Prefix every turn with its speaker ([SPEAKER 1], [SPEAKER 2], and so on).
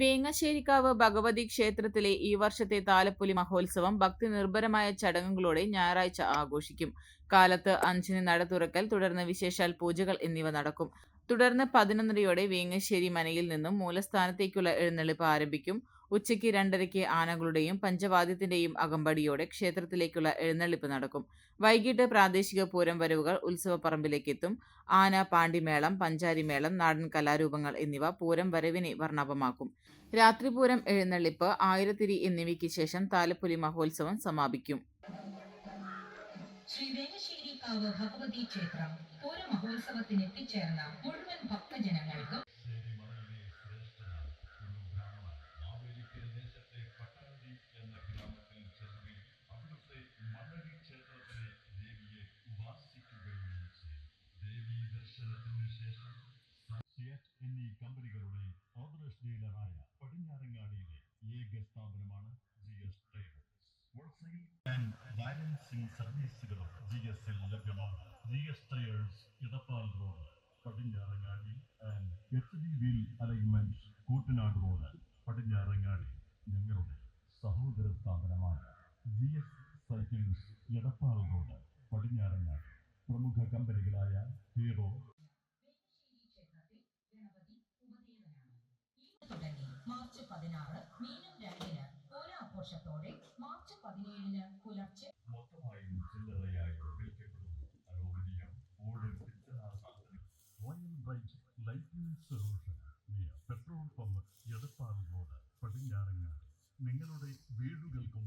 [SPEAKER 1] വേങ്ങശ്ശേരിക്കാവ് ഭഗവതി ക്ഷേത്രത്തിലെ ഈ വർഷത്തെ താലപ്പൊലി മഹോത്സവം ഭക്തി നിർഭരമായ ചടങ്ങുകളോടെ ഞായറാഴ്ച ആഘോഷിക്കും. കാലത്ത് അഞ്ചിന് നട തുറക്കൽ തുടർന്ന് വിശേഷാൽ പൂജകൾ എന്നിവ നടക്കും. തുടർന്ന് പതിനൊന്നരയോടെ വേങ്ങശ്ശേരി മനയിൽ നിന്നും മൂലസ്ഥാനത്തേക്കുള്ള എഴുന്നള്ളിപ്പ് ആരംഭിക്കും. ഉച്ചയ്ക്ക് രണ്ടരയ്ക്ക് ആനകളുടെയും പഞ്ചവാദ്യത്തിന്റെയും അകമ്പടിയോടെ ക്ഷേത്രത്തിലേക്കുള്ള എഴുന്നള്ളിപ്പ് നടക്കും. വൈകിട്ട് പ്രാദേശിക പൂരം വരവുകൾ ഉത്സവപ്പറമ്പിലേക്ക് എത്തും ആന പാണ്ടിമേളം പഞ്ചാരിമേളം നാടൻ കലാരൂപങ്ങൾ എന്നിവ പൂരം വരവിനെ വർണാഭമാക്കും രാത്രിപൂരം എഴുന്നള്ളിപ്പ് ആയിരത്തിരി എന്നിവയ്ക്ക് ശേഷം താലപ്പൊലി മഹോത്സവം സമാപിക്കും.
[SPEAKER 2] ശ്രീ വേങ്ങശ്ശേരിക്കാവ് ഭഗവതി ക്ഷേത്രം പൂരമഹോത്സവത്തിന് എത്തിച്ചേർന്ന മുഴുവൻ ഭക്തജനങ്ങൾക്കും
[SPEAKER 3] സിയറ്റ് എന്നീ കമ്പനികളുടെ ഓതറൈസ് ഡീലറായ പടിഞ്ഞാറങ്ങാടിയിലെ ഏക സ്ഥാപനമാണ് G S traders wholesale and balancing സർവീസുകളും ജി എസ് എൽ ലഭ്യമാണ് G S tyres Edappal road Padinjarangadi and H D wheel alignment Koottanad road Padinjarangadi ഞങ്ങളുടെ സഹോദര സ്ഥാപനമായ G S cycles Edappal road Padinjarangadi പ്രമുഖ കമ്പനികളായ ഹീറോ.
[SPEAKER 2] തുടങ്ങി മാർച്ച് പതിനാറ് മീനം രണ്ടിന് പൂരാഘോഷത്തോടെ മാർച്ച് പതിനേഴിന് പുലർച്ചെ
[SPEAKER 3] മൊത്തമായും ചില്ലറയായി വിൽക്കപ്പെടുന്നു. അലോമിനിയം ഓട് പിച്ചള സാധനം Royal Bright lighting solution near petrol pump Edappal road Padinjarangadi. നിങ്ങളുടെ വീടുകൾക്കും